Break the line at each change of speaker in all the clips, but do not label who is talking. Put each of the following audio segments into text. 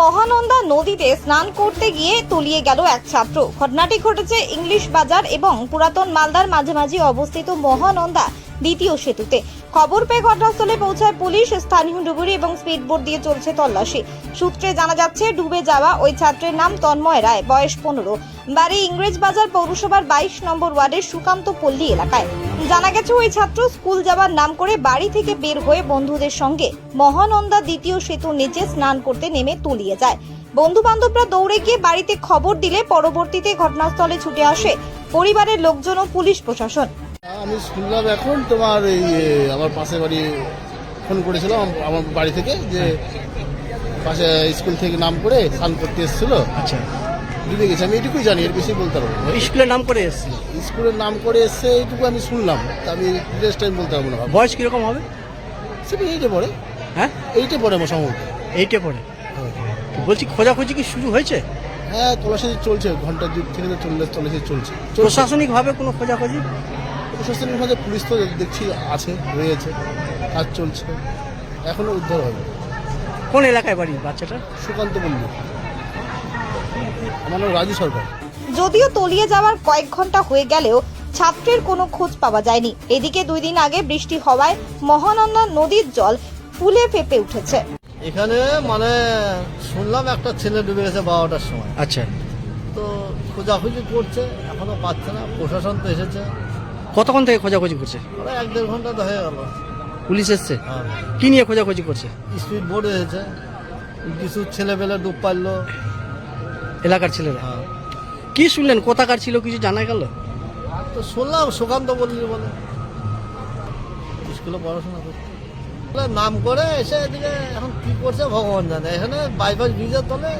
মহানন্দা নদীতে স্নান করতে গিয়ে তলিয়ে গেল এক ছাত্র। ঘটনাটি ঘটেছে ইংলিশ বাজার এবং পুরাতন মালদার মাঝামাঝি অবস্থিত মহানন্দা দ্বিতীয় সেতুতে। খবর পেয়ে ঘটনাস্থলে পৌঁছায় পুলিশ, স্থানীয় ডুবুরি এবং স্পিডবোট দিয়ে চলছে তল্লাশি। সূত্রে জানা যাচ্ছে, ডুবে যাওয়া ওই ছাত্রের নাম তন্ময় রায়, বয়স পনেরো। বাড়ি ইংরেজ বাজার পৌরসভার বাইশ নম্বর ওয়ার্ডের সুকান্ত পল্লী এলাকায়। জানা গেছে ওই ছাত্র স্কুল যাওয়ার নাম করে বাড়ি থেকে বের হয়ে বন্ধুদের সঙ্গে মহানন্দা দ্বিতীয় সেতুর নিচে স্নান করতে নেমে তলিয়ে যায়। বন্ধু বান্ধবরা দৌড়ে গিয়ে বাড়িতে খবর দিলে পরবর্তীতে ঘটনাস্থলে ছুটে আসে পরিবারের লোকজন ও পুলিশ প্রশাসন।
আমি শুনলাম এখন তোমার এই আমার পাশে বাড়ি ফোন করেছিল আম- আমার বাড়ি থেকে যে পাশে স্কুল থেকে নাম করে স্নান করতে এসেছিল।
আচ্ছা।
ডুবে গেছে আমি এটুকুই জানি এর বেশি বলতে পারব না।
স্কুলের নাম করে এসেছিল
স্কুলের নাম করে এসছে এইটুকু আমি শুনলাম তা আমি ডিটেলস টাইম বলতে পারব না
বয়স কীরকম হবে?
সেটা এইটে পড়ে।
হ্যাঁ?
এইটে পড়ে আমার সম্ভবত।
এইটে পড়ে? বলছি খোঁজাখুঁজি কি শুরু হয়েছে?
হ্যাঁ তলাশি চলছে ঘণ্টা দুই থেকে তো চললে তলাশি চলছে। চলছে।
প্রশাসনিকভাবে কোনো খোঁজাখুঁজি?
প্রশাসনের মধ্যে পুলিশ তো দেখছি আছে রয়েছে কাজ চলছে এখনও উদ্ধার হবে
কোন এলাকায় বাড়ি বাচ্চাটা?
সুকান্ত বললি আমার নাম রাজু সরকার।
যদিও তলিয়ে যাওয়ার কয়েক ঘণ্টা হয়ে গেলেও ছাত্রের কোনো খোঁজ পাওয়া যায়নি। এদিকে দুই দিন আগে বৃষ্টি হওয়ায় মহানন্দা নদীর জল ফুলে ফেপে উঠেছে।
এখানে মানে শুনলাম একটা ছেলে ডুবে গেছে বারোটার সময়।
আচ্ছা।
তো খোঁজাখুঁজি করছে এখনও পাচ্ছে না প্রশাসন তো এসেছে।
কতক্ষণ থেকে খোঁজাখুঁজি করছে?
ওরা এক দেড় ঘণ্টা তো হয়ে গেল।
পুলিশ এসছে?
হ্যাঁ।
কি নিয়ে খোঁজাখুঁজি করছে?
স্পিড বোর্ড এসেছে। কিছু ছেলেপেলে ডুব পারল।
এলাকার ছেলেরা
হ্যাঁ
কি শুনলেন কোথাকার ছিল কিছু জানা গেল
তো শুনলাম সুকান্ত বললি বলে স্কুলে পড়াশোনা করতে নাম করে এসে এদিকে এখন কি করছে ভগবান জানে এখানে বাইপাস ব্রিজের তলে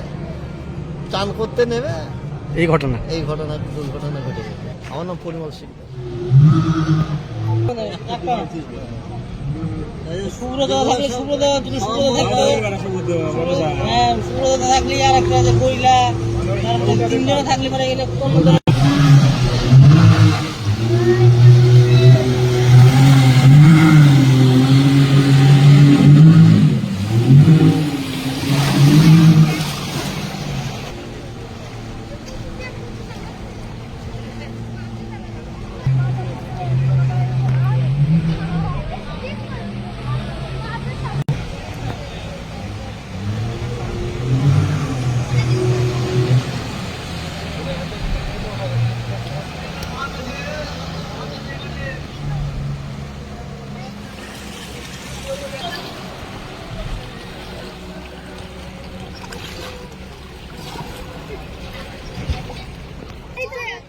চান করতে নেবে
এই ঘটনা
এই ঘটনা দুর্ঘটনা ঘটে গেছে আমার নাম পরিমল সিং
সুব্রত থাকলে সুব্রত থাকলে হ্যাঁ সুব্রত থাকলে আর একটা তারপরে তিনজনে থাকলে পরে গেলে